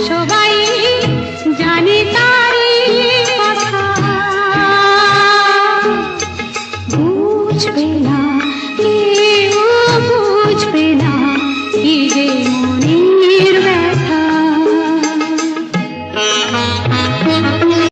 সবাই জানে তারি কথা। বুঝবে না।